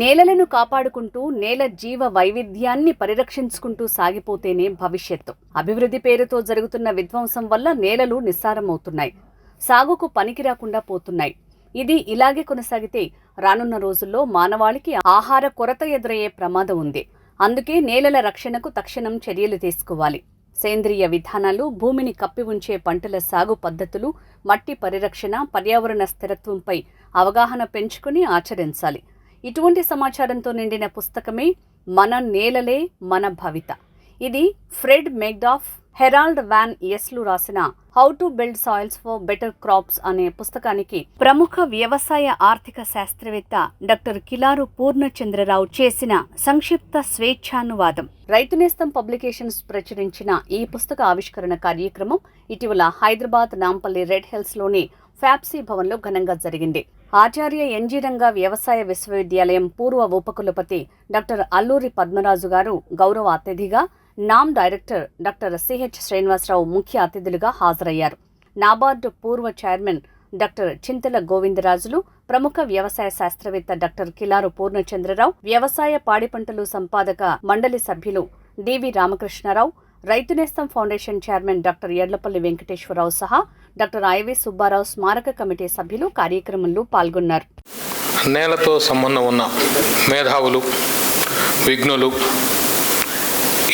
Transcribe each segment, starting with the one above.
నేలలను కాపాడుకుంటూ నేల జీవ వైవిధ్యాన్ని పరిరక్షించుకుంటూ సాగిపోతేనే భవిష్యత్తు. అభివృద్ధి పేరుతో జరుగుతున్న విధ్వంసం వల్ల నేలలు నిస్సారమవుతున్నాయి. సాగుకు పనికి రాకుండా పోతున్నాయి. ఇది ఇలాగే కొనసాగితే రానున్న రోజుల్లో మానవాళికి ఆహార కొరత ఎదురయ్యే ప్రమాదం ఉంది. అందుకే నేలల రక్షణకు తక్షణం చర్యలు తీసుకోవాలి. సేంద్రియ విధానాలు భూమిని కప్పి ఉంచే పంటల సాగు పద్ధతులు మట్టి పరిరక్షణ పర్యావరణ స్థిరత్వంపై అవగాహన పెంచుకుని ఆచరించాలి. ఇటువంటి సమాచారంతో నిండిన పుస్తకమే మన నేలలే మన భవిత. ఇది ఫ్రెడ్ మెగ్డాఫ్ హెరాల్డ్ వ్యాన్ ఎస్లు రాసిన how to build soils for better crops అనే పుస్తకానికి ప్రముఖ వ్యవసాయ ఆర్థిక శాస్త్రవేత్త డాక్టర్ కిలారు పూర్ణచంద్రరావు చేసిన సంక్షిప్త స్వేచ్ఛానువాదం. రైతు నేస్తం పబ్లికేషన్స్ ప్రచురించిన ఈ పుస్తక ఆవిష్కరణ కార్యక్రమం ఇటీవల హైదరాబాద్ నాంపల్లి రెడ్ హిల్స్లోని ఫ్యాప్సీ భవన్లో ఘనంగా జరిగింది. ఆచార్య ఎన్జీ రంగా వ్యవసాయ విశ్వవిద్యాలయం పూర్వ ఉపకులపతి డాక్టర్ అల్లూరి పద్మరాజు గారు గౌరవ అతిథిగా నామ్ director doctor C H Srinivasarao ముఖ్య అతిథులుగా హాజరయ్యారు. నాబార్డు పూర్వ చైర్మన్ డాక్టర్ చింతల గోవిందరాజులు ప్రముఖ వ్యవసాయ శాస్త్రవేత్త డాక్టర్ కిలారు పూర్ణచంద్రరావు వ్యవసాయ పాడి పంటలు సంపాదక మండలి సభ్యులు DV Ramakrishna Rao Rythu Nestham foundation chairman doctor Yedlapalli Venkateswara Rao సహా డాక్టర్ ఐవి సుబ్బారావు స్మారక కమిటీ సభ్యులు కార్యక్రమంలో పాల్గొన్నారు. నేలతో సంబంధం ఉన్న మేధావులు విఘ్నులు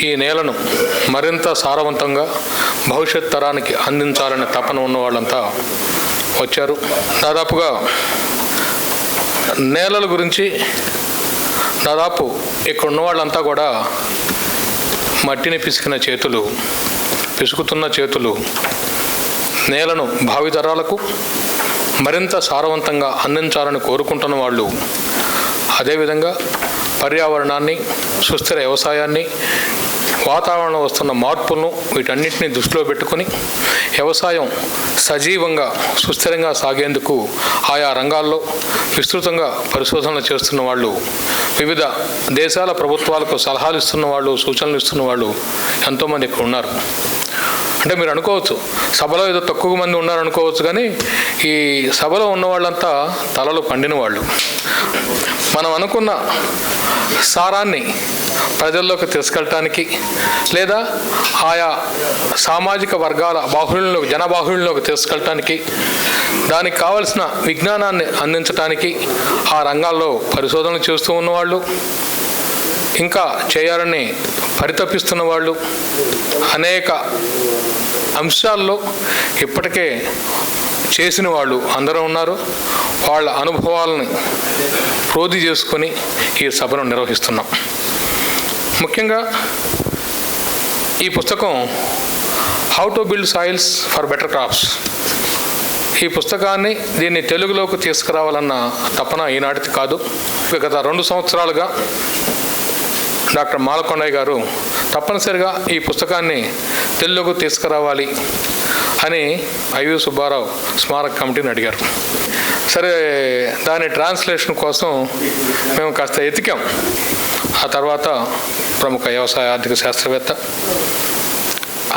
ఈ నేలను మరింత సారవంతంగా భవిష్యత్ తరానికి అందించాలనే తపన ఉన్న వాళ్ళంతా వచ్చారు. దాదాపుగా నేలల గురించి దాదాపు ఇక్కడ ఉన్న వాళ్ళంతా కూడా మట్టిని పిసికిన చేతులు పిసుకుతున్న చేతులు నేలను భావితరాలకు మరింత సారవంతంగా అందించాలని కోరుకుంటున్న వాళ్ళు అదేవిధంగా పర్యావరణాన్ని సుస్థిర వ్యవసాయాన్ని వాతావరణంలో వస్తున్న మార్పులను వీటన్నిటిని దృష్టిలో పెట్టుకొని వ్యవసాయం సజీవంగా సుస్థిరంగా సాగేందుకు ఆయా రంగాల్లో విస్తృతంగా పరిశోధనలు చేస్తున్న వాళ్ళు వివిధ దేశాల ప్రభుత్వాలకు సలహాలు ఇస్తున్న వాళ్ళు సూచనలు ఇస్తున్న వాళ్ళు ఎంతోమంది ఇక్కడ ఉన్నారు. అంటే మీరు అనుకోవచ్చు సభలో ఏదో తక్కువ మంది ఉన్నారనుకోవచ్చు కానీ ఈ సభలో ఉన్న వాళ్ళంతా తలలు పండిన వాళ్ళు. మనం అనుకున్న సారాన్ని ప్రజల్లోకి తీసుకెళ్ళటానికి లేదా ఆయా సామాజిక వర్గాల బాహుళ్యంలోకి జనబాహుళ్యంలోకి తీసుకెళ్ళటానికి దానికి కావలసిన విజ్ఞానాన్ని అందించడానికి ఆ రంగాల్లో పరిశోధనలు చేస్తూ ఉన్నవాళ్ళు ఇంకా చేయాలని పరితపిస్తున్న వాళ్ళు అనేక అంశాల్లో ఇప్పటికే చేసిన వాళ్ళు అందరూ ఉన్నారు. వాళ్ళ అనుభవాలని ప్రోధి చేసుకొని ఈ సభను నిర్వహిస్తున్నాం. ముఖ్యంగా ఈ పుస్తకం how to build soils for better crops ఈ పుస్తకాన్ని దీన్ని తెలుగులోకి తీసుకురావాలన్న తపన ఈనాటిది కాదు. గత రెండు సంవత్సరాలుగా డాక్టర్ మాలకొండయ్య గారు తప్పనిసరిగా ఈ పుస్తకాన్ని తెలుగుకు తీసుకురావాలి అని ఐవి సుబ్బారావు స్మారక కమిటీని అడిగారు. సరే దాని ట్రాన్స్లేషన్ కోసం మేము కాస్త ఎతికాం. ఆ తర్వాత ప్రముఖ వ్యవసాయ ఆర్థిక శాస్త్రవేత్త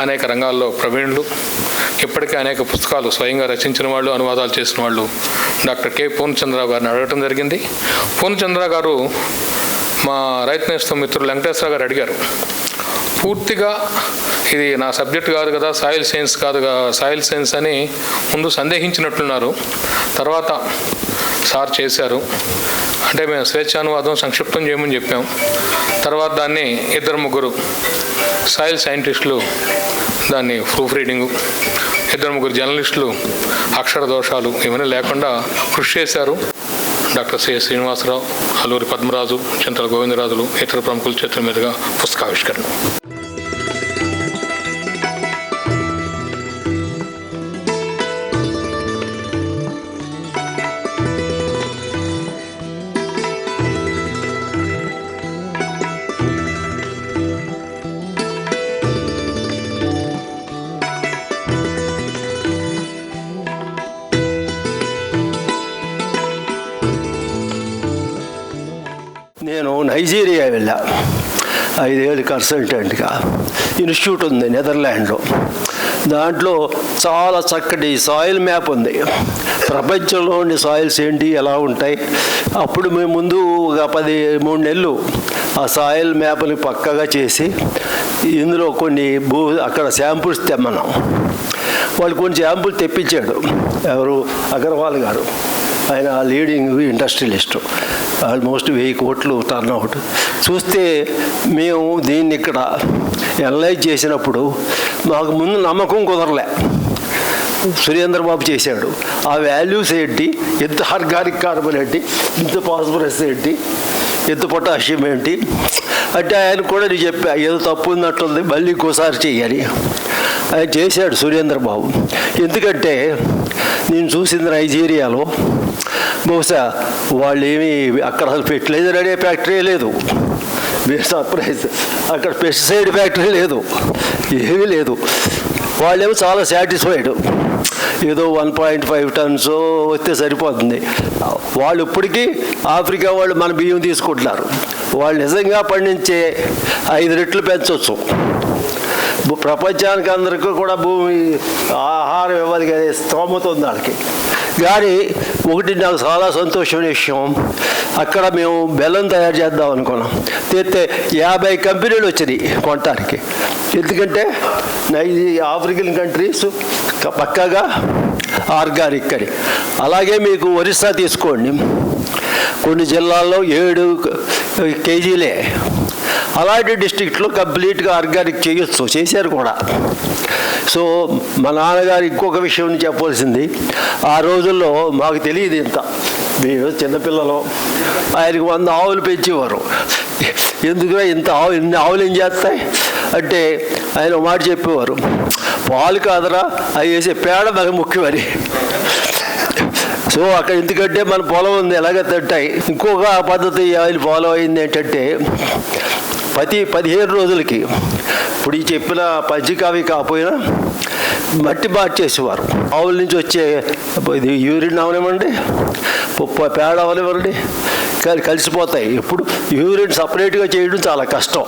అనేక రంగాల్లో ప్రవీణులు ఇప్పటికే అనేక పుస్తకాలు స్వయంగా రచించిన వాళ్ళు అనువాదాలు చేసిన వాళ్ళు డాక్టర్ కె. పూర్ణచంద్రరావు గారిని అడగటం జరిగింది. పూర్ణచంద్ర గారు మా రైతు నేస్తం మిత్రులు వెంకటేశ్వర గారు అడిగారు పూర్తిగా ఇది నా సబ్జెక్ట్ కాదు కదా సాయిల్ సైన్స్ కాదు సాయిల్ సైన్స్ అని ముందు సందేహించినట్లున్నారు. తర్వాత సార్ చేశారు. అంటే మేము స్వేచ్ఛానువాదం సంక్షిప్తం చేయమని చెప్పాం. తర్వాత దాన్ని ఇద్దరు ముగ్గురు సాయిల్ సైంటిస్టులు దాన్ని ప్రూఫ్ రీడింగు ఇద్దరు ముగ్గురు జర్నలిస్టులు అక్షర దోషాలు ఇవన్నీ లేకుండా కృషి చేశారు. డాక్టర్ సిఎస్ శ్రీనివాసరావు అల్లూరి పద్మరాజు చింతల గోవిందరాజులు ఇతర ప్రముఖుల చేతుల మీదుగా పుస్తకావిష్కరణ. నేను వెళ్ళా. ఐదేళ్ళు కన్సల్టెంట్గా. ఇన్స్టిట్యూట్ ఉంది నెదర్లాండ్లో. దాంట్లో చాలా చక్కటి సాయిల్ మ్యాప్ ఉంది. ప్రపంచంలో ఉండే సాయిల్స్ ఏంటి ఎలా ఉంటాయి? అప్పుడు మేము ముందు ఒక పది మూడు నెలలు ఆ సాయిల్ మ్యాప్ని పక్కగా చేసి ఇందులో కొన్ని భూ అక్కడ శాంపుల్స్ తెమ్మన్నాం. వాళ్ళు కొన్ని శాంపుల్ తెప్పించాడు. ఎవరు? అగర్వాల్ గారు. ఆయన లీడింగ్ ఇండస్ట్రియలిస్ట్ ఆల్మోస్ట్ వెయ్యి కోట్లు టర్న్ అవుట్ చూస్తే మేము దీన్ని ఇక్కడ ఎనలైజ్ చేసినప్పుడు మాకు ముందు నమ్మకం కుదరలే. సురేంద్ర బాబు చేశాడు. ఆ వాల్యూస్ ఏంటి? ఎంత ఆర్గానిక్ కార్బన్ ఏంటి? ఎంత పాస్పరస్ ఏంటి? ఎంత పొటాషియం ఏంటి? అంటే ఆయన కూడా నేను చెప్పా ఏదో తప్పు ఉన్నట్టుంది మళ్ళీ ఇంకోసారి చేయాలి ఆయన చేశాడు సురేంద్ర బాబు. ఎందుకంటే నేను చూసింది నైజీరియాలో. బహుశా వాళ్ళు ఏమీ అక్కడ అసలు ఫెర్టిలైజర్ అనే ఫ్యాక్టరీ లేదు. సర్ప్రైజ్ అక్కడ పెస్టిసైడ్ ఫ్యాక్టరీ లేదు. ఏమీ లేదు. వాళ్ళేమో చాలా సాటిస్ఫైడ్ ఏదో వన్ పాయింట్ ఫైవ్ టన్స్ వస్తే సరిపోతుంది. వాళ్ళు ఇప్పటికీ ఆఫ్రికా వాళ్ళు మన బియ్యం తీసుకుంటున్నారు. వాళ్ళు నిజంగా పండించే ఐదు రెట్లు పెంచవచ్చు ప్రపంచానికి అందరికీ కూడా భూమి ఆహారం ఇవ్వాలి కదా స్తోమత ఉంది వాళ్ళకి కానీ ఒకటి నాకు చాలా సంతోషమైన విషయం అక్కడ మేము బెల్లం తయారు చేద్దాం అనుకున్నాం. తీస్తే యాభై కంపెనీలు వచ్చినాయి కొనటానికి. ఎందుకంటే నైజీ ఆఫ్రికన్ కంట్రీస్ పక్కగా ఆర్గానిక్ అని. అలాగే మీకు ఒరిస్సా తీసుకోండి. కొన్ని జిల్లాల్లో ఏడు కేజీలే. అలాంటి డిస్ట్రిక్ట్లో కంప్లీట్గా ఆర్గానిక్ చేయొచ్చు చేశారు కూడా. సో మా నాన్నగారు ఇంకొక విషయం చెప్పవలసింది. ఆ రోజుల్లో మాకు తెలియదు ఇంత. మేము చిన్నపిల్లలు. ఆయనకు వంద ఆవులు పెంచేవారు. ఎందుకు ఇంత ఆవు ఇన్ని ఆవులు ఏం చేస్తాయి? అంటే ఆయన మాట చెప్పేవారు. పాలు కాదరా అవి వేసే పేడ మాకు ముఖ్యమని సో అక్కడ ఎందుకంటే మన పొలం ఉంది ఎలాగ తింటాయి ఇంకొక పద్ధతి ఆయన ఫాలో అయింది ఏంటంటే ప్రతి పదిహేను రోజులకి ఇప్పుడు ఈ చెప్పిన పజ్జికావి కాకపోయినా మట్టి మార్చేసేవారు ఆవుల నుంచి వచ్చే ఇది యూరిన్ అవనివ్వండి ప- పేడ అవనివ్వండి కలిసిపోతాయి. ఇప్పుడు యూరిన్ సపరేట్గా చేయడం చాలా కష్టం.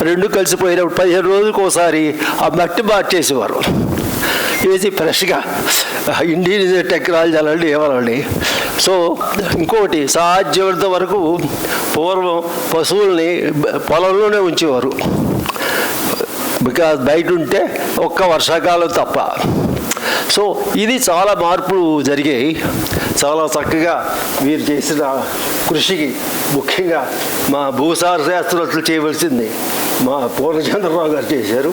రెండు కలిసిపోయినప్పుడు పదిహేను రోజులకు ఒకసారి ఆ మట్టి మార్చేసేవారు ఏది ఫ్రెష్గా ఇండియన్ టెక్నాలజీ అలాంటి ఏమనండి? సో ఇంకోటి సాధ్యమైనంత వరకు పూర్వం పశువుల్ని పొలంలోనే ఉంచేవారు. బికాజ్ బయట ఉంటే ఒక్క వర్షాకాలం తప్ప. సో ఇది చాలా మార్పులు జరిగాయి. చాలా చక్కగా మీరు చేసిన కృషికి ముఖ్యంగా మా భూసార శాస్త్రవేత్తలు చేయవలసింది మా పూర్ణచంద్రరావు గారు చేశారు.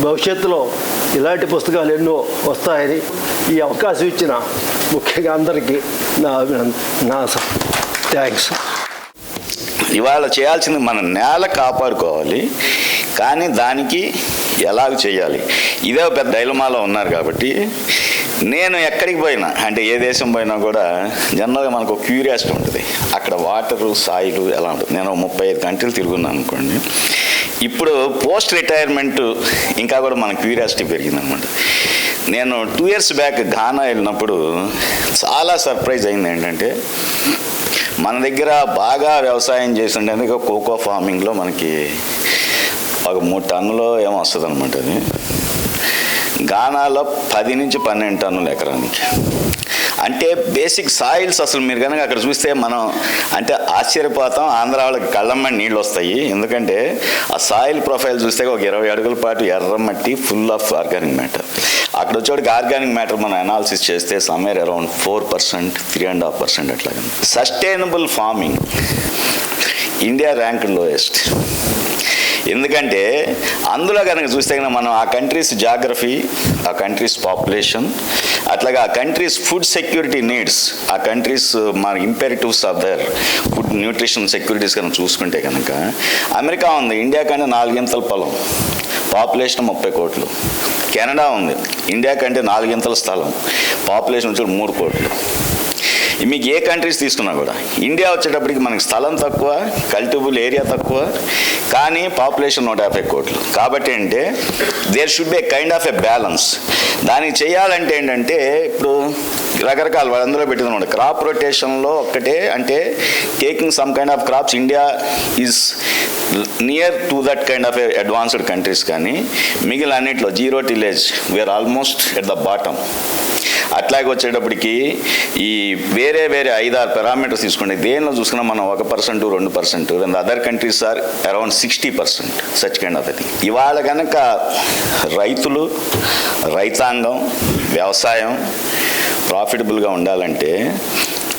భవిష్యత్తులో ఇలాంటి పుస్తకాలు ఎన్నో వస్తాయని ఈ అవకాశం ఇచ్చిన ముఖ్యంగా అందరికీ నా నా థ్యాంక్స్. ఇవాళ చేయాల్సింది మన నేల కాపాడుకోవాలి. కానీ దానికి ఎలాగ చేయాలి? ఇదే పెద్ద డైలమాలో ఉన్నారు కాబట్టి నేను ఎక్కడికి పోయినా అంటే ఏ దేశం పోయినా కూడా జనరల్గా మనకు ఒక క్యూరియాసిటీ ఉంటుంది. అక్కడ వాటరు సాయిలు ఎలా ఉంటుంది? నేను ముప్పై ఐదు గంటలు తిరుగున్నాను అనుకోండి. ఇప్పుడు పోస్ట్ రిటైర్మెంట్ ఇంకా కూడా మన క్యూరియాసిటీ పెరిగిందనమాట. నేను టూ ఇయర్స్ బ్యాక్ ఘానా వెళ్ళినప్పుడు చాలా సర్ప్రైజ్ అయింది ఏంటంటే మన దగ్గర బాగా వ్యవసాయం చేస్తుంటే కోకో ఫార్మింగ్లో మనకి ఒక మూడు టన్నులో ఏమో వస్తుంది అనమాట అది. గానాలో పది నుంచి పన్నెండు టన్నులు ఎకరానికి. అంటే బేసిక్ సాయిల్స్ అసలు మీరు కనుక అక్కడ చూస్తే మనం అంటే ఆశ్చర్యపోతాం ఆంధ్ర వాళ్ళకి కళ్ళమ్మని నీళ్ళు వస్తాయి. ఎందుకంటే ఆ సాయిల్ ప్రొఫైల్ చూస్తే ఒక ఇరవై అడుగుల పాటు ఎర్ర మట్టి ఫుల్ ఆఫ్ ఆర్గానిక్ మ్యాటర్. అక్కడ వచ్చేటికి ఆర్గానిక్ మ్యాటర్ మనం అనాలిసిస్ చేస్తే somewhere around four percent three and half percent అట్లాగే sustainable farming. India rank lowest. ఎందుకంటే అందులో కనుక చూస్తే కనుక మనం ఆ కంట్రీస్ జాగ్రఫీ ఆ కంట్రీస్ పాపులేషన్ అట్లాగే ఆ కంట్రీస్ ఫుడ్ సెక్యూరిటీ నీడ్స్ ఆ కంట్రీస్ uh, మన imperatives of their food nutrition securities కనుక చూసుకుంటే కనుక అమెరికా ఉంది ఇండియా కంటే నాలుగింతల పొలం పాపులేషన్ ముప్పై కోట్లు. కెనడా ఉంది ఇండియా కంటే నాలుగింతల స్థలం పాపులేషన్ వచ్చి మూడు కోట్లు. మీకు ఏ కంట్రీస్ తీసుకున్నా కూడా ఇండియా వచ్చేటప్పటికి మనకి స్థలం తక్కువ కల్టిబుల్ ఏరియా తక్కువ కానీ పాపులేషన్ నూట యాభై కోట్లు. కాబట్టి అంటే there should be a kind of a balance దానికి చేయాలంటే ఏంటంటే ఇప్పుడు రకరకాల వాళ్ళందరూ అందులో పెట్టిందన్నమాట క్రాప్ రొటేషన్లో ఒక్కటే అంటే taking some kind of crops India is near to that kind of advanced countries కానీ మిగిలిన అన్నింటిలో zero tillage we are almost at the bottom అట్లాగే వచ్చేటప్పటికి ఈ వేరే వేరే ఐదారు పారామీటర్స్ తీసుకోండి. దేనిలో చూసుకున్నా మనం ఒక పర్సెంట్ రెండు percent and other countries are around sixty percent such kind of అది ఇవాళ కనుక రైతులు రైతాంగం వ్యవసాయం ప్రాఫిటబుల్గా ఉండాలంటే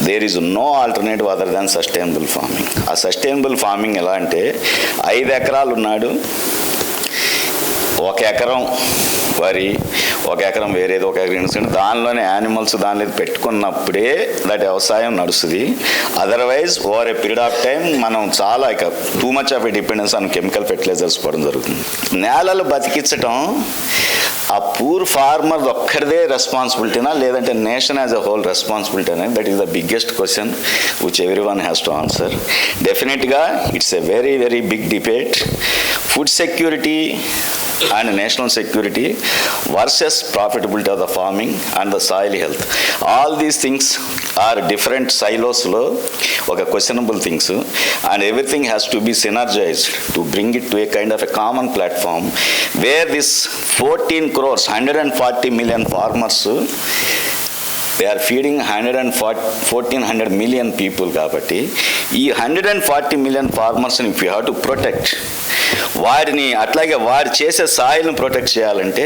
there is no alternative other than sustainable farming ఆ సస్టైనబుల్ ఫార్మింగ్ ఎలా అంటే ఐదు ఎకరాలు ఉన్నాడు ఒక ఎకరం వరి ఒక ఎకరం వేరేది ఒక ఎకరం ఎందుకంటే దానిలోనే యానిమల్స్ దానిలో పెట్టుకున్నప్పుడే దట్ వ్యవసాయం నడుస్తుంది. Otherwise over a period of time మనం చాలా ఇక too much of dependence on chemical fertilizers పడడం జరుగుతుంది. నేలలు బతికించటం ఆ పూర్ ఫార్మర్ ఒక్కడిదే రెస్పాన్సిబిలిటీనా లేదంటే nation as a whole responsibility అనేది that is the biggest question which everyone has to answer డెఫినెట్గా it's a very very big debate food security and national security versus profitability of the farming and the soil health. All these things are different siloslo, okay, questionable things, and everything has to be synergized to bring it to a kind of a common platform where this 14 crores, 140 million farmers they are feeding hundred and forty fourteen hundred million people కాబట్టి ఈ hundred and forty million ఫార్మర్స్ని if you have to protect వారిని అట్లాగే వారు చేసే సాయిల్ని protect చేయాలంటే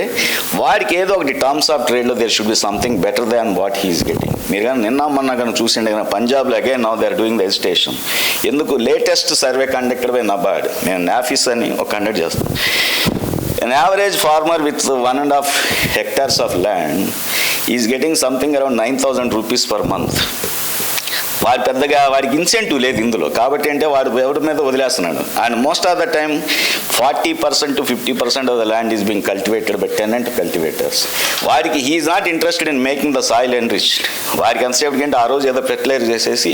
వారికి ఏదో ఒకటి terms of ట్రేడ్లో there should be something better than what he is getting మీరు కానీ నిన్న మొన్న కానీ చూసిండే కానీ పంజాబ్లో again now they are doing the agitation ఎందుకు? Latest survey conductor by NABARD నేను నాఫీస్ అని ఒక కండక్ట్ చేస్తాను An average farmer with one and a half hectares of land is getting something around 9,000 rupees per month. వారు పెద్దగా వారికి incentive లేదు ఇందులో. కాబట్టి అంటే వాడు ఎవరి మీద వదిలేస్తున్నాడు. And most of the time forty percent to fifty percent of the land is being cultivated by tenant cultivators వారికి he is not interested in making the soil enriched వారికి ఎంతసేపు అంటే ఆ రోజు ఏదో ఫెర్టిలైజర్ చేసేసి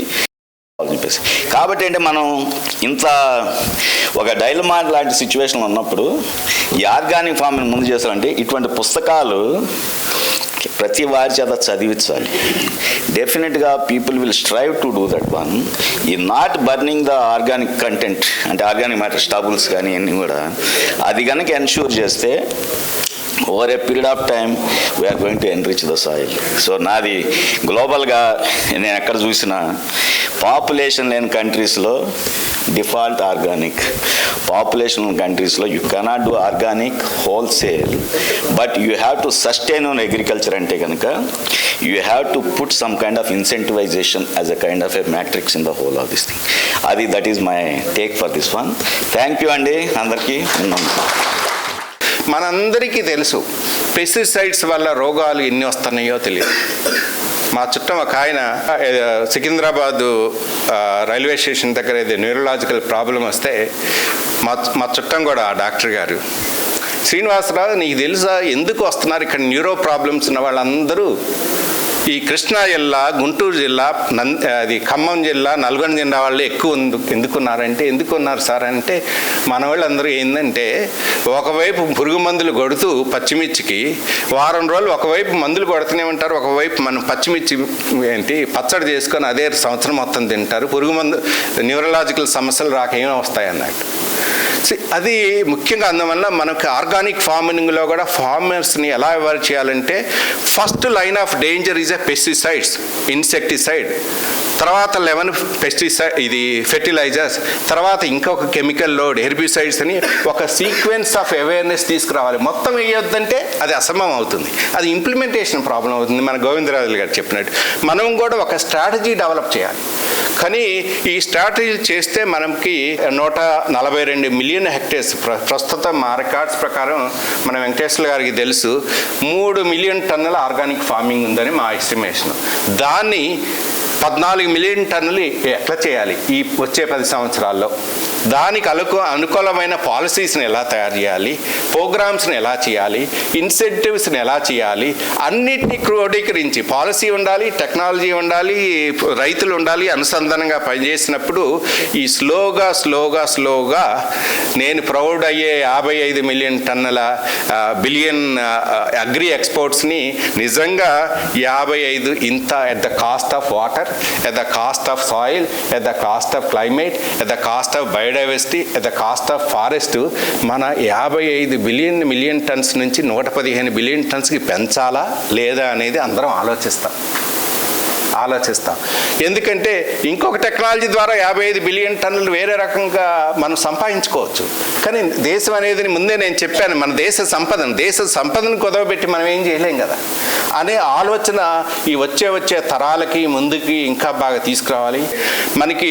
చెప్పేసి. కాబట్టి అంటే మనం ఇంత ఒక డైలమా లాంటి సిచ్యువేషన్లో ఉన్నప్పుడు ఈ ఆర్గానిక్ ఫార్మింగ్ ముందు చేస్తారంటే ఇటువంటి పుస్తకాలు ప్రతి వారి చేత చదివించాలి. డెఫినెట్గా people will strive to do that one ఈ not burning the organic content అంటే ఆర్గానిక్ మ్యాటర్ స్టబుల్స్ కానీ అన్నీ కూడా అది కనుక ఎన్ష్యూర్ చేస్తే over a period of time we are going to enrich the soil so నాది గ్లోబల్గా నేను ఎక్కడ చూసినా పాపులేషన్ లేని కంట్రీస్లో డిఫాల్ట్ ఆర్గానిక్ పాపులేషన్ కంట్రీస్లో you cannot do organic wholesale but you have to sustain on agriculture అంటే కనుక you have to put some kind of incentivisation as a kind of a matrix in the whole of this thing అది that is my take for this one thank you అండి అందరికీ. ఉన్నాం మనందరికీ తెలుసు. Pesticides వల్ల రోగాలు ఎన్ని వస్తున్నాయో తెలియదు మా చుట్టం ఒక ఆయన సికింద్రాబాదు రైల్వే స్టేషన్ దగ్గర ఏదో న్యూరలాజికల్ ప్రాబ్లం వస్తే మా మా చుట్టం కూడా ఆ డాక్టర్ గారు శ్రీనివాసరావు నీకు తెలుసా? ఎందుకు వస్తున్నారు? ఇక్కడ న్యూరో ప్రాబ్లమ్స్ ఉన్న వాళ్ళందరూ ఈ కృష్ణా జిల్లా గుంటూరు జిల్లా నం అది ఖమ్మం జిల్లా నల్గొండ జిల్లా వాళ్ళు ఎక్కువ ఎందుకున్నారంటే ఎందుకున్నారు సార్ అంటే మన వాళ్ళందరూ ఏంటంటే ఒకవైపు పురుగు మందులు కొడుతూ పచ్చిమిర్చికి వారం రోజులు ఒకవైపు మందులు కొడుతూనే ఉంటారు ఒకవైపు మనం పచ్చిమిర్చి ఏంటి పచ్చడి చేసుకొని అదే సంవత్సరం మొత్తం తింటారు. పురుగు మందు న్యూరలాజికల్ సమస్యలు రాక ఏమీ వస్తాయి అన్నట్టు. అది ముఖ్యంగా అందువల్ల మనకు ఆర్గానిక్ ఫార్మింగ్లో కూడా ఫార్మర్స్ని ఎలా ఎవరు చేయాలంటే first line of danger is a pesticides insecticide తర్వాత లెవెన్ పెస్టిసైడ్ ఇది ఫెర్టిలైజర్స్ తర్వాత ఇంకొక కెమికల్ లోడ్ హెర్బిసైడ్స్ అని ఒక సీక్వెన్స్ ఆఫ్ అవేర్నెస్ తీసుకురావాలి. మొత్తం వేయొద్దంటే అది అసంభం అవుతుంది. అది ఇంప్లిమెంటేషన్ ప్రాబ్లం అవుతుంది. మన గోవిందరాజులు గారు చెప్పినట్టు. మనం కూడా ఒక స్ట్రాటజీ డెవలప్ చేయాలి. కానీ ఈ స్ట్రాటజీ చేస్తే మనకి నూట నలభై రెండు మిలియన్ హెక్టేర్స్ ప్ర- ప్రస్తుత మా రికార్డ్స్ ప్రకారం మన వెంకటేశ్వర గారికి తెలుసు మూడు మిలియన్ టన్నుల ఆర్గానిక్ ఫార్మింగ్ ఉందని మా ఎస్టిమేషన్ దాన్ని పద్నాలుగు మిలియన్ టన్నులు ఎట్లా చేయాలి? ఈ వచ్చే పది సంవత్సరాల్లో. దానికి అనుకూ అనుకూలమైన పాలసీస్ని ఎలా తయారు చేయాలి? ప్రోగ్రామ్స్ని ఎలా చేయాలి? ఇన్సెంటివ్స్ని ఎలా చేయాలి? అన్నిటినీ క్రోడీకరించి పాలసీ ఉండాలి టెక్నాలజీ ఉండాలి రైతులు ఉండాలి అనుసంధానంగా పనిచేసినప్పుడు ఈ స్లోగా స్లోగా స్లోగా నేను ప్రౌడ్ అయ్యే యాభై ఐదు మిలియన్ టన్నుల బిలియన్ అగ్రి ఎక్స్పోర్ట్స్ని నిజంగా యాభై ఐదు ఇంత at the cost of water at the cost of soil at the cost of climate at the cost of biodiversity at the cost of forest మన యాభై ఐదు బిలియన్ మిలియన్ టన్స్ నుంచి నూట పదిహేను బిలియన్ టన్స్కి పెంచాలా లేదా అనేది అందరం ఆలోచిస్తాం. ఆలోచిస్తాం. ఎందుకంటే ఇంకొక టెక్నాలజీ ద్వారా యాభై ఐదు బిలియన్ టన్నులు వేరే రకంగా మనం సంపాదించుకోవచ్చు. కానీ దేశం అనేది ముందే నేను చెప్పాను మన దేశ సంపదను దేశ సంపదను కుదవబెట్టి మనం ఏం చేయలేం కదా. అనే ఆలోచన ఈ వచ్చే వచ్చే తరాలకి ముందుకి ఇంకా బాగా తీసుకురావాలి. మనకి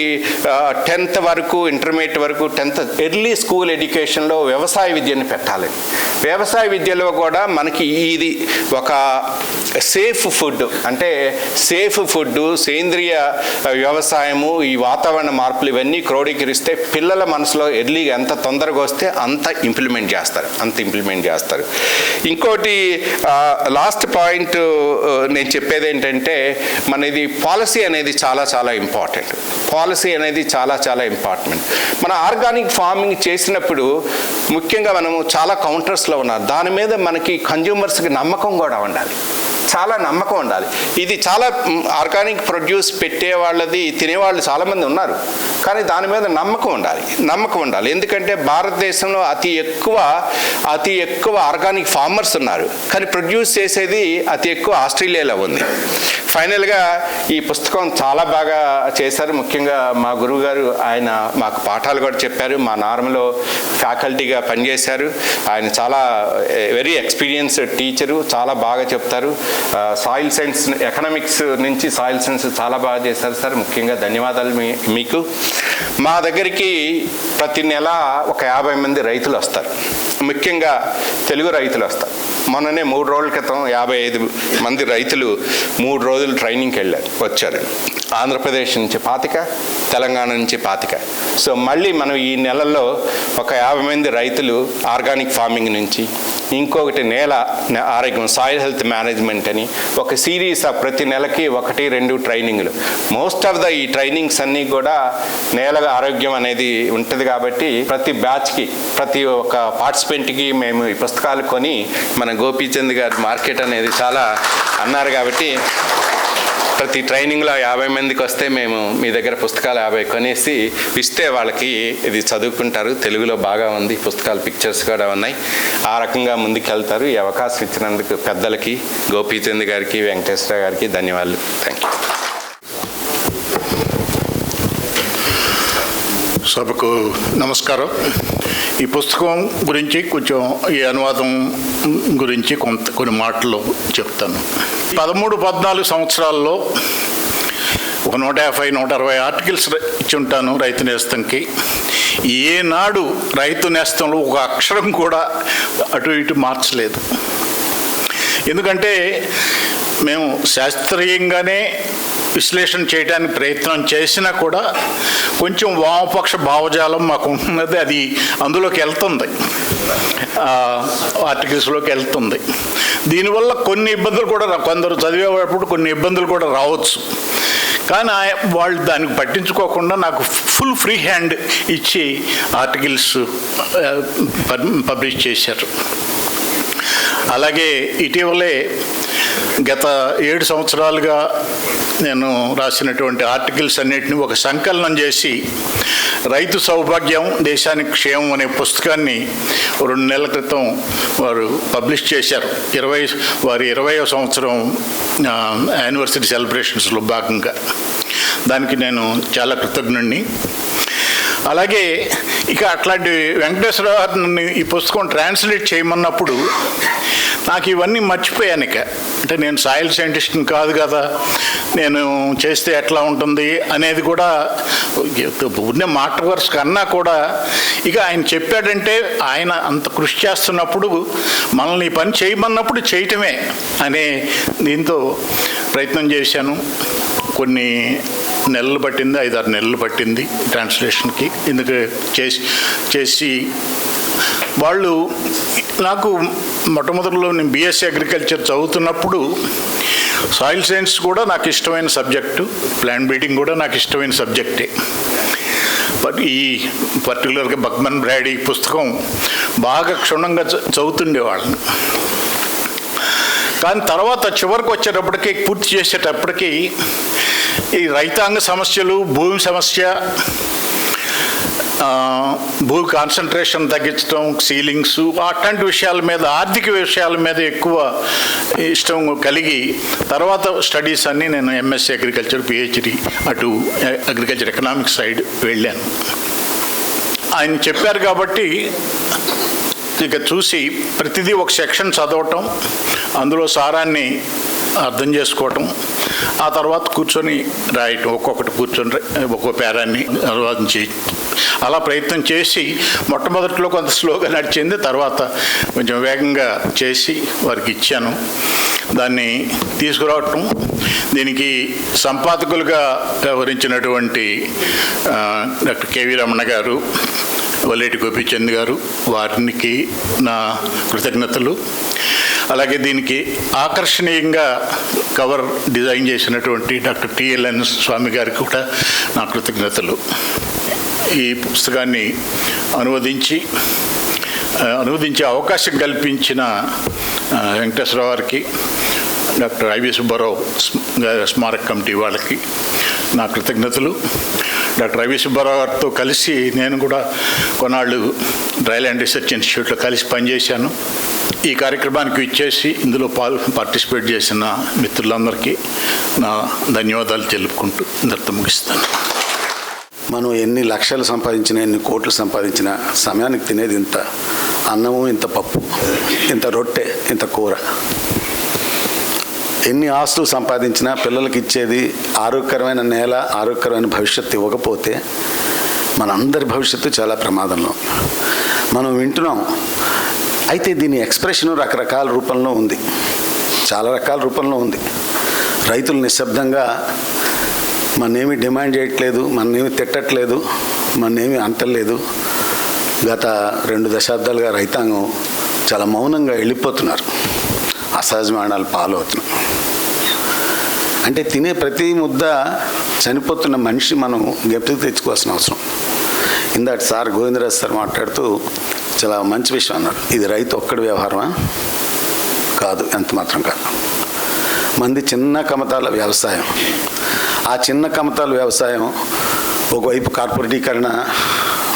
టెన్త్ వరకు ఇంటర్మీడియట్ వరకు టెన్త్ ఎర్లీ స్కూల్ ఎడ్యుకేషన్లో వ్యవసాయ విద్యను పెట్టాలి. వ్యవసాయ విద్యలో కూడా మనకి ఇది ఒక సేఫ్ ఫుడ్. అంటే సేఫ్ ఫుడ్ సేంద్రియ వ్యవసాయము ఈ వాతావరణ మార్పులు ఇవన్నీ క్రోడీకరిస్తే పిల్లల మనసులో ఎర్లీగా ఎంత తొందరగా వస్తే అంత ఇంప్లిమెంట్ చేస్తారు. అంత ఇంప్లిమెంట్ చేస్తారు. ఇంకోటి లాస్ట్ పాయింట్ నేను చెప్పేది ఏంటంటే మనది పాలసీ అనేది చాలా చాలా ఇంపార్టెంట్. పాలసీ అనేది చాలా చాలా ఇంపార్టెంట్. మన ఆర్గానిక్ ఫార్మింగ్ చేసినప్పుడు ముఖ్యంగా మనము చాలా కౌంటర్స్లో ఉన్నారు దాని మీద మనకి కన్జ్యూమర్స్కి నమ్మకం కూడా ఉండాలి. చాలా నమ్మకం ఉండాలి. ఇది చాలా ఆర్గానిక్ ప్రొడ్యూస్ పెట్టే వాళ్ళది తినేవాళ్ళు చాలామంది ఉన్నారు. కానీ దాని మీద నమ్మకం ఉండాలి. నమ్మకం ఉండాలి. ఎందుకంటే భారతదేశంలో అతి ఎక్కువ అతి ఎక్కువ ఆర్గానిక్ ఫార్మర్స్ ఉన్నారు. కానీ ప్రొడ్యూస్ చేసేది అతి ఎక్కువ ఆస్ట్రేలియాలో ఉంది. ఫైనల్గా ఈ పుస్తకం చాలా బాగా చేశారు. ముఖ్యంగా మా గురువు గారు ఆయన మాకు పాఠాలు కూడా చెప్పారు. మా నార్మలో ఫ్యాకల్టీగా పనిచేశారు. ఆయన చాలా వెరీ ఎక్స్పీరియన్స్డ్ టీచరు చాలా బాగా చెప్తారు. సాయిల్ సైన్స్ ఎకనామిక్స్ నుంచి సాయిల్ సైన్స్ చాలా బాగా చేశారు సార్. ముఖ్యంగా ధన్యవాదాలు మీ మీకు. మా దగ్గరికి ప్రతి నెల ఒక యాభై మంది రైతులు వస్తారు. ముఖ్యంగా తెలుగు రైతులు వస్తారు. మొన్ననే మూడు రోజుల క్రితం యాభై ఐదు మంది రైతులు మూడు రోజులు ట్రైనింగ్కి వెళ్ళారు వచ్చారు. ఆంధ్రప్రదేశ్ నుంచి పాతిక తెలంగాణ నుంచి పాతిక. సో మళ్ళీ మనం ఈ నెలల్లో ఒక యాభై మంది రైతులు ఆర్గానిక్ ఫార్మింగ్ నుంచి ఇంకొకటి నేల ఆరోగ్యం సాయిల్ హెల్త్ మేనేజ్మెంట్ అని ఒక సిరీస్ ఆ ప్రతి నెలకి ఒకటి రెండు ట్రైనింగ్లు. మోస్ట్ ఆఫ్ ద ఈ ట్రైనింగ్స్ అన్నీ కూడా నేల ఆరోగ్యం అనేది ఉంటుంది కాబట్టి ప్రతి బ్యాచ్కి ప్రతి ఒక్క పార్టిసిపెంట్కి మేము ఈ పుస్తకాలు కొని మన గోపీచంద్ గారి మార్కెట్ అనేది చాలా అన్నారు కాబట్టి ప్రతి ట్రైనింగ్లో యాభై మందికి వస్తే మేము మీ దగ్గర పుస్తకాలు యాభై కొనేసి ఇస్తే వాళ్ళకి ఇది చదువుకుంటారు. తెలుగులో బాగా ఉంది. పుస్తకాలు పిక్చర్స్ కూడా ఉన్నాయి. ఆ రకంగా ముందుకెళ్తారు. ఈ అవకాశం ఇచ్చినందుకు పెద్దలకి గోపీచంద్ గారికి వెంకటేశ్వర గారికి ధన్యవాదాలు. థ్యాంక్ యూ సభకు నమస్కారం. ఈ పుస్తకం గురించి కొంచెం ఈ అనువాదం గురించి కొంత కొన్ని మాటలు చెప్తాను. పదమూడు పద్నాలుగు సంవత్సరాల్లో ఒక నూట యాభై నూట అరవై ఆర్టికల్స్ ఇచ్చి ఉంటాను రైతు నేస్తంకి. ఏనాడు రైతు నేస్తంలో ఒక అక్షరం కూడా అటు ఇటు మార్చలేదు. ఎందుకంటే మేము శాస్త్రీయంగానే విశ్లేషణ చేయడానికి ప్రయత్నం చేసినా కూడా కొంచెం వామపక్ష భావజాలం మాకు ఉన్నది. అది అందులోకి వెళ్తుంది. ఆర్టికల్స్లోకి వెళ్తుంది. దీనివల్ల కొన్ని ఇబ్బందులు కూడా కొందరు చదివేటప్పుడు కొన్ని ఇబ్బందులు కూడా రావచ్చు. కానీ వాళ్ళు దానికి పట్టించుకోకుండా నాకు ఫుల్ ఫ్రీ హ్యాండ్ ఇచ్చి ఆర్టికల్స్ పబ్- పబ్లిష్ చేశారు. అలాగే ఇటీవలే గత ఏడు సంవత్సరాలుగా నేను రాసినటువంటి ఆర్టికల్స్ అన్నిటిని ఒక సంకలనం చేసి రైతు సౌభాగ్యం దేశానికి క్షేమం అనే పుస్తకాన్ని రెండు నెలల క్రితం వారు పబ్లిష్ చేశారు. ఇరవై వారి ఇరవయో సంవత్సరం యానివర్సరీ సెలబ్రేషన్స్లో భాగంగా. దానికి నేను చాలా కృతజ్ఞుణ్ణి. అలాగే ఇక అట్లాంటి వెంకటేశ్వర గారిని ఈ పుస్తకం ట్రాన్స్లేట్ చేయమన్నప్పుడు నాకు ఇవన్నీ మర్చిపోయాను ఇక. అంటే నేను సాయిల్ సైంటిస్ట్ని కాదు కదా నేను చేస్తే ఎట్లా ఉంటుంది అనేది కూడా ఉన్న మాట వరుస కన్నా కూడా ఇక ఆయన చెప్పాడంటే ఆయన అంత కృషి చేస్తున్నప్పుడు మనల్ని ఈ పని చేయమన్నప్పుడు చేయటమే అనే దీంతో ప్రయత్నం చేశాను. కొన్ని నెలలు పట్టింది ఐదారు నెలలు పట్టింది ట్రాన్స్లేషన్కి. ఎందుకు చేసి చేసి వాళ్ళు నాకు మొట్టమొదటిలో నేను బీఎస్సీ అగ్రికల్చర్ చదువుతున్నప్పుడు సాయిల్ సైన్స్ కూడా నాకు ఇష్టమైన సబ్జెక్టు ప్లాంట్ బ్రీడింగ్ కూడా నాకు ఇష్టమైన సబ్జెక్టే ఈ పర్టికులర్గా బక్మన్ బ్రాడీ పుస్తకం బాగా క్షుణ్ణంగా చదువుతుండేవాళ్ళని కానీ తర్వాత చివరికి వచ్చేటప్పటికి పూర్తి చేసేటప్పటికి ఈ రైతాంగ సమస్యలు భూమి సమస్య భూ కాన్సన్ట్రేషన్ తగ్గించడం సీలింగ్స్ అట్లాంటి విషయాల మీద ఆర్థిక విషయాల మీద ఎక్కువ ఇష్టం కలిగి తర్వాత స్టడీస్ అన్నీ నేను ఎంఎస్సీ అగ్రికల్చర్ పిహెచ్డి అటు అగ్రికల్చర్ ఎకనామిక్స్ సైడ్ వెళ్ళాను. ఆయన చెప్పారు కాబట్టి ఇక చూసి ప్రతిదీ ఒక సెక్షన్ చదవటం అందులో సారాన్ని అర్థం చేసుకోవటం. ఆ తర్వాత కూర్చొని రాయటం ఒక్కొక్కటి కూర్చొని ఒక్కొక్క ఒక్కో పేరాన్ని అనువాదం చేయి అలా ప్రయత్నం చేసి మొట్టమొదట్లో కొంత స్లోగా నడిచింది తర్వాత కొంచెం వేగంగా చేసి వారికి ఇచ్చాను. దాన్ని తీసుకురావటం దీనికి సంపాదకులుగా వ్యవహరించినటువంటి doctor K V Ramana garu Valleti Gopichand గారు వారికి నా కృతజ్ఞతలు. అలాగే దీనికి ఆకర్షణీయంగా కవర్ డిజైన్ చేసినటువంటి డాక్టర్ టిఎల్ఎన్ స్వామి గారికి కూడా నా కృతజ్ఞతలు. ఈ పుస్తకాన్ని అనువదించి అనువదించే అవకాశం కల్పించిన ఆ, వెంకటేశ్వర వారికి డాక్టర్ ఐవి సుబ్బారావు స్మారక కమిటీ వాళ్ళకి నా కృతజ్ఞతలు. డాక్టర్ రవి సుబ్బారావు గారితో కలిసి నేను కూడా కొన్నాళ్ళు డ్రైలాండ్ రీసెర్చ్ ఇన్స్టిట్యూట్లో కలిసి పనిచేశాను. ఈ కార్యక్రమానికి ఇచ్చేసి ఇందులో పాల్ పార్టిసిపేట్ చేసిన మిత్రులందరికీ నా ధన్యవాదాలు తెలుపుకుంటూ ఇంతటితో ముగిస్తాను. మనం ఎన్ని లక్షలు సంపాదించినా ఎన్ని కోట్లు సంపాదించినా సమయానికి తినేది ఇంత అన్నము ఇంత పప్పు ఇంత రొట్టె ఇంత కూర. ఎన్ని ఆస్తులు సంపాదించినా పిల్లలకి ఇచ్చేది ఆరోగ్యకరమైన నేల ఆరోగ్యకరమైన భవిష్యత్తు ఇవ్వకపోతే మనందరి భవిష్యత్తు చాలా ప్రమాదంలో. మనం వింటున్నాం. అయితే దీని ఎక్స్ప్రెషన్ రకరకాల రూపంలో ఉంది. చాలా రకాల రూపంలో ఉంది. రైతులు నిశ్శబ్దంగా మనేమి డిమాండ్ చేయట్లేదు మనేమి తిట్టట్లేదు మనేమి అంటలేదు. గత రెండు దశాబ్దాలుగా రైతాంగం చాలా మౌనంగా వెళ్ళిపోతున్నారు. అసహజమానాలు పాలవుతున్నాం. అంటే తినే ప్రతి ముద్ద చనిపోతున్న మనిషి మనం జ్ఞప్తికి తెచ్చుకోవాల్సిన అవసరం. ఇందాక సార్ గోవిందరాజ్ సార్ మాట్లాడుతూ చాలా మంచి విషయం అన్నారు. ఇది రైతు ఒక్కడి వ్యవహారమా? కాదు ఎంత మాత్రం కాదు. మంది చిన్న కమతాల వ్యవసాయం. ఆ చిన్న కమతాల వ్యవసాయం ఒకవైపు కార్పొరేటీకరణ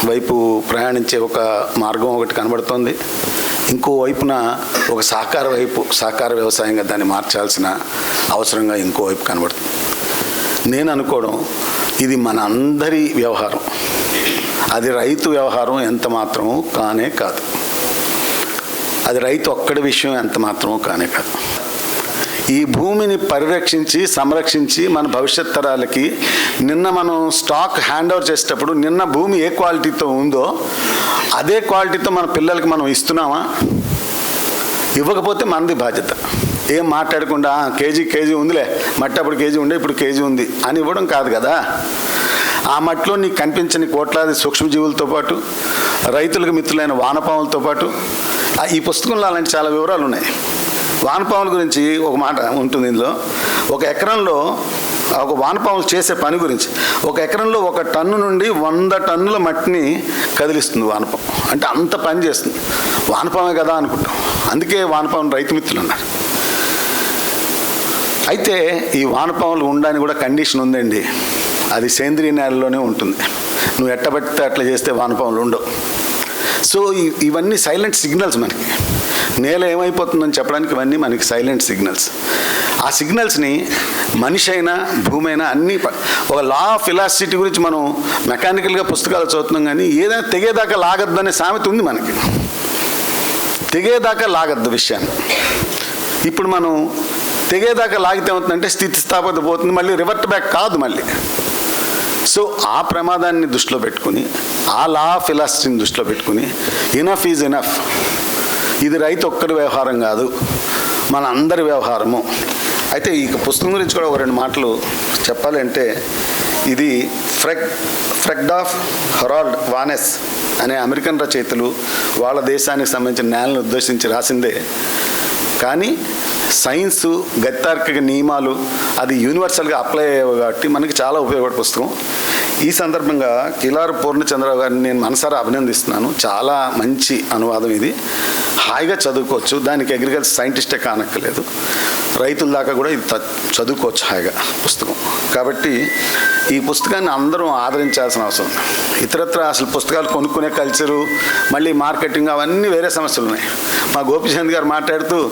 వైపు ప్రయాణించే ఒక మార్గం ఒకటి కనబడుతోంది. ఇంకోవైపున ఒక సహకార వైపు సహకార వ్యవసాయంగా దాన్ని మార్చాల్సిన అవసరంగా ఇంకో వైపు కనబడుతుంది. నేను అనుకోవడం ఇది మన అందరి వ్యవహారం. అది రైతు వ్యవహారం ఎంత మాత్రమో కానే కాదు. అది రైతు ఒక్కడి విషయం ఎంత మాత్రమో కానే కాదు. ఈ భూమిని పరిరక్షించి సంరక్షించి మన భవిష్యత్ తరాలకి నిన్న మనం స్టాక్ హ్యాండ్ ఓవర్ చేసేటప్పుడు నిన్న భూమి ఏ క్వాలిటీతో ఉందో అదే క్వాలిటీతో మన పిల్లలకి మనం ఇస్తున్నామా? ఇవ్వకపోతే మనది బాధ్యత. ఏం మాట్లాడకుండా కేజీ కేజీ ఉందిలే మట్టి అప్పుడు కేజీ ఉండే ఇప్పుడు కేజీ ఉంది అని ఇవ్వడం కాదు కదా. ఆ మట్టిలో నీకు కనిపించని కోట్లాది సూక్ష్మజీవులతో పాటు రైతులకు మిత్రులైన వానపాములతో పాటు ఆ, ఈ పుస్తకంలో అలాంటి చాలా వివరాలు ఉన్నాయి. వానపాముల గురించి ఒక మాట ఉంటుంది ఇందులో. ఒక ఎకరంలో ఒక వానపాములు చేసే పని గురించి. ఒక ఎకరంలో ఒక టన్ను నుండి వంద టన్నుల మట్టిని కదిలిస్తుంది వానపాము. అంటే అంత పని చేస్తుంది. వానపామే కదా అనుకుంటాం. అందుకే వానపాము రైతు మిత్రులు అన్నారు అయితే ఈ వానపాములు ఉండడానికి కూడా కండిషన్ ఉందండి. అది సేంద్రియ నేలలోనే ఉంటుంది. నువ్వు ఎట్టబెడితే అట్లా చేస్తే వానపాములు ఉండవు. సో ఇవన్నీ సైలెంట్ సిగ్నల్స్ మనకి. నేల ఏమైపోతుందని చెప్పడానికి ఇవన్నీ మనకి సైలెంట్ సిగ్నల్స్ ఆ సిగ్నల్స్ని మనిషి అయినా భూమి అయినా అన్నీ ఒక లా ఆఫ్ ఫిలాసిటీ గురించి మనం మెకానికల్గా పుస్తకాలు చదువుతున్నాం కానీ ఏదైనా తెగేదాకా లాగద్దు అనే సామెత ఉంది మనకి. తెగేదాకా లాగద్దు విషయాన్ని. ఇప్పుడు మనం తెగేదాకా లాగితే ఏమవుతుందంటే స్థితిస్థాపత పోతుంది మళ్ళీ రివర్ట్ బ్యాక్ కాదు మళ్ళీ. సో ఆ ప్రమాదాన్ని దృష్టిలో పెట్టుకుని ఆ లా ఫిలాసఫీని దృష్టిలో పెట్టుకుని ఇనఫ్ ఈజ్ ఇనఫ్ ఇది రైతు ఒక్కరి వ్యవహారం కాదు మన అందరి వ్యవహారము. అయితే ఈ పుస్తకం గురించి కూడా ఒక రెండు మాటలు చెప్పాలంటే ఇది ఫ్రెగ్ ఆఫ్ హొరాల్డ్ వానెస్ అనే అమెరికన్ రచయితలు వాళ్ళ దేశానికి సంబంధించిన నేలను ఉద్దేశించి రాసిందే. కానీ సైన్స్ గతార్కిక నియమాలు అది యూనివర్సల్గా అప్లై అయ్యేవి కాబట్టి మనకి చాలా ఉపయోగపడే పుస్తకం. ఈ సందర్భంగా కిలారు పూర్ణచంద్రరావు గారిని నేను మనసారా అభినందిస్తున్నాను. చాలా మంచి అనువాదం ఇది. హాయిగా చదువుకోవచ్చు. దానికి అగ్రికల్చర్ సైంటిస్టే కానక్కర్లేదు. రైతుల దాకా కూడా ఇది చదువుకోవచ్చు హాయిగా పుస్తకం. కాబట్టి ఈ పుస్తకాన్ని అందరం ఆదరించాల్సిన అవసరం ఇతరత్ర అసలు పుస్తకాలు కొనుక్కునే కల్చరు మళ్ళీ మార్కెటింగ్ అవన్నీ వేరే సమస్యలు ఉన్నాయి. మా గోపిచంద్ గారు మాట్లాడుతూ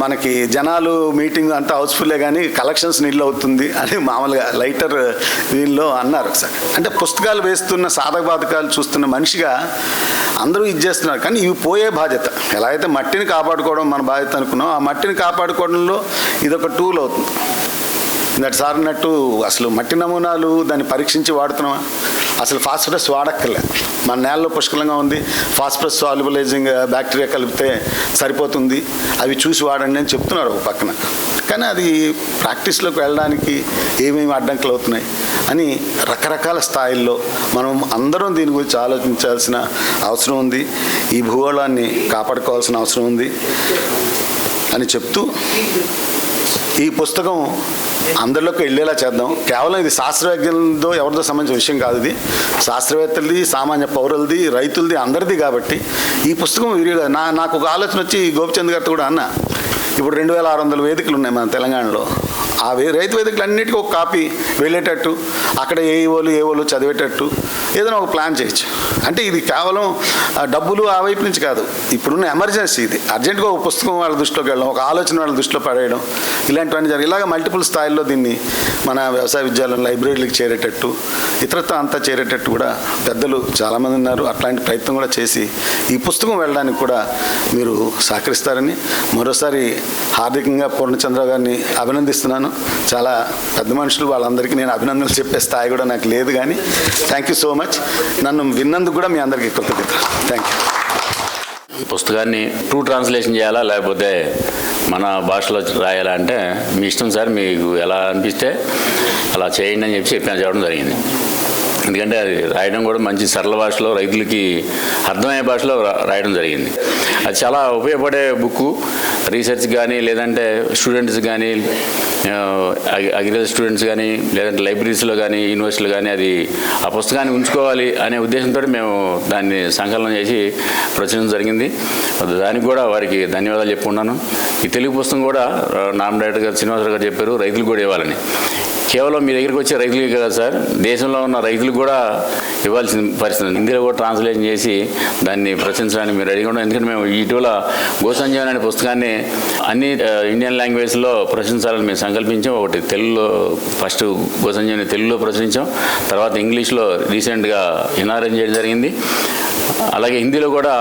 మనకి జనాలు మీటింగ్ అంతా హౌస్ఫుల్లే కానీ కలెక్షన్స్ నీళ్ళు అవుతుంది అని మామూలుగా లైటర్ దీనిలో అన్నారు ఒకసారి. అంటే పుస్తకాలు వేస్తున్న సాధక బాధకాలు చూస్తున్న మనిషిగా అందరూ ఇది చేస్తున్నారు. కానీ ఇవి పోయే బాధ్యత. ఎలా అయితే మట్టిని కాపాడుకోవడం మన బాధ్యత అనుకున్నాం ఆ మట్టిని కాపాడుకోవడంలో ఇదొక టూల్ అవుతుంది. ఇందటి సార్ అన్నట్టు అసలు మట్టి నమూనాలు దాన్ని పరీక్షించి వాడుతున్నామా అసలు ఫాస్ఫరస్ వాడక్కర్లే. మన నేలలో పుష్కలంగా ఉంది. ఫాస్ఫరస్ సాల్యుబలైజింగ్ బ్యాక్టీరియా uh, కలిపితే సరిపోతుంది. అవి చూసి వాడండి అని చెప్తున్నారు ఒక పక్కన. కానీ అది ప్రాక్టీస్లోకి వెళ్ళడానికి ఏమేమి అడ్డంకులు అవుతున్నాయి అని రకరకాల స్థాయిల్లో మనం అందరం దీని గురించి ఆలోచించాల్సిన అవసరం ఉంది. ఈ భూగోళాన్ని కాపాడుకోవాల్సిన అవసరం ఉంది అని చెప్తూ ఈ పుస్తకం అందరిలోకి వెళ్ళేలా చేద్దాం. కేవలం ఇది శాస్త్రవేత్తలతో ఎవరితో సంబంధించిన విషయం కాదు ఇది. శాస్త్రవేత్తలది సామాన్య పౌరులది రైతులది అందరిది కాబట్టి ఈ పుస్తకం విరిగా నా నాకు ఒక ఆలోచన వచ్చి గోపిచంద్ గారితో కూడా అన్న. ఇప్పుడు రెండు వేల ఆరు వందల వేదికలు ఉన్నాయి మన తెలంగాణలో. ఆ వే రైతు వేదికలు అన్నిటికీ ఒక కాపీ వెళ్ళేటట్టు అక్కడ ఏఓలు ఏఓలు చదివేటట్టు ఏదైనా ఒక ప్లాన్ చేయొచ్చు. అంటే ఇది కేవలం డబ్బులు ఆ వైపు నుంచి కాదు. ఇప్పుడున్న ఎమర్జెన్సీ ఇది. అర్జెంటుగా ఒక పుస్తకం వాళ్ళ దృష్టిలోకి వెళ్ళడం ఒక ఆలోచన వాళ్ళ దృష్టిలో పడేయడం ఇలాంటివన్నీ జరిగి ఇలాగ మల్టిపుల్ స్థాయిల్లో దీన్ని మన వ్యవసాయ విద్యాలయం లైబ్రరీలకు చేరేటట్టు ఇతరత్వ అంతా చేరేటట్టు కూడా పెద్దలు చాలామంది ఉన్నారు. అట్లాంటి ప్రయత్నం కూడా చేసి ఈ పుస్తకం వెళ్ళడానికి కూడా మీరు సహకరిస్తారని మరోసారి హార్దికంగా పూర్ణచంద్ర గారిని అభినందిస్తున్నాను. చాలా పెద్ద మనుషులు వాళ్ళందరికీ నేను అభినందనలు చెప్పే స్థాయి కూడా నాకు లేదు కానీ థ్యాంక్ యూ సో మచ్ నన్ను విన్నందుకు కూడా మీ అందరికీ కృతజ్ఞత థ్యాంక్ యూ ఈ పుస్తకాన్ని టూ ట్రాన్స్లేషన్ చేయాలా లేకపోతే మన భాషలో రాయాలా అంటే మీ ఇష్టం సార్ మీకు ఎలా అనిపిస్తే అలా చేయండి అని చెప్పి చెప్పాను చెప్పడం జరిగింది. ఎందుకంటే అది రాయడం కూడా మంచి సరళ భాషలో రైతులకి అర్థమయ్యే భాషలో రాయడం జరిగింది. అది చాలా ఉపయోగపడే బుక్ రీసెర్చ్ కానీ లేదంటే స్టూడెంట్స్ కానీ అగ్రికల్చర్ స్టూడెంట్స్ కానీ లేదంటే లైబ్రరీస్లో కానీ యూనివర్సిటీలో కానీ అది ఆ పుస్తకాన్ని ఉంచుకోవాలి అనే ఉద్దేశంతో మేము దాన్ని సంకలనం చేసి ప్రచురించడం జరిగింది. దానికి కూడా వారికి ధన్యవాదాలు చెప్పుకున్నాను ఈ తెలుగు పుస్తకం కూడా నామ్ డైరెక్టర్ గారు శ్రీనివాసరావు గారు చెప్పారు రైతులు కూడా ఇవ్వాలని. కేవలం మీ దగ్గరికి వచ్చే రైతులకి కదా సార్? దేశంలో ఉన్న రైతులకు కూడా ఇవ్వాల్సిన పరిస్థితి ఇందులో హిందీలో కూడా ట్రాన్స్లేషన్ చేసి దాన్ని ప్రచురించడానికి మీరు రెడీగా ఉండడం ఎందుకంటే మేము ఇటీవల గోసంజీవన్ అనే పుస్తకాన్ని అన్ని ఇండియన్ లాంగ్వేజ్లో ప్రచురించాలని మేము సంకల్పించాం. ఒకటి తెలుగులో ఫస్ట్ గోసంజీవని తెలుగులో ప్రశ్నించాం. తర్వాత ఇంగ్లీష్లో రీసెంట్గా ఇనారేంజ్ చేయడం జరిగింది. అలాగే హిందీలో కూడా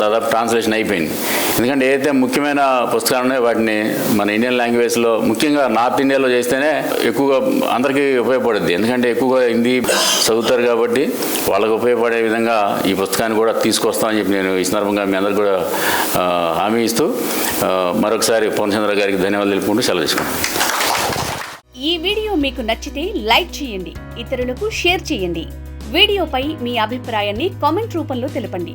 దాదాపు ట్రాన్స్లేషన్ అయిపోయింది. ఎందుకంటే ఏదైతే ముఖ్యమైన పుస్తకాలు ఉన్నాయో వాటిని మన ఇండియన్ లాంగ్వేజ్లో ముఖ్యంగా నార్త్ ఇండియాలో చేస్తేనే ఎక్కువగా అందరికీ ఉపయోగపడుద్ది. ఎందుకంటే ఎక్కువగా హిందీ చదువుతారు కాబట్టి వాళ్ళకు ఉపయోగపడే విధంగా ఈ పుస్తకాన్ని కూడా తీసుకొస్తామని చెప్పి నేను ఈ సందర్భంగా మీ అందరు కూడా హామీ ఇస్తూ మరొకసారి పూర్ణచంద్ర గారికి ధన్యవాదాలు తెలుపుకుంటూ సెలవు తీసుకుంటాను ఈ వీడియో మీకు నచ్చితే లైక్ చేయండి ఇతరులకు షేర్ చేయండి. వీడియోపై మీ అభిప్రాయాన్ని కామెంట్ రూపంలో తెలపండి.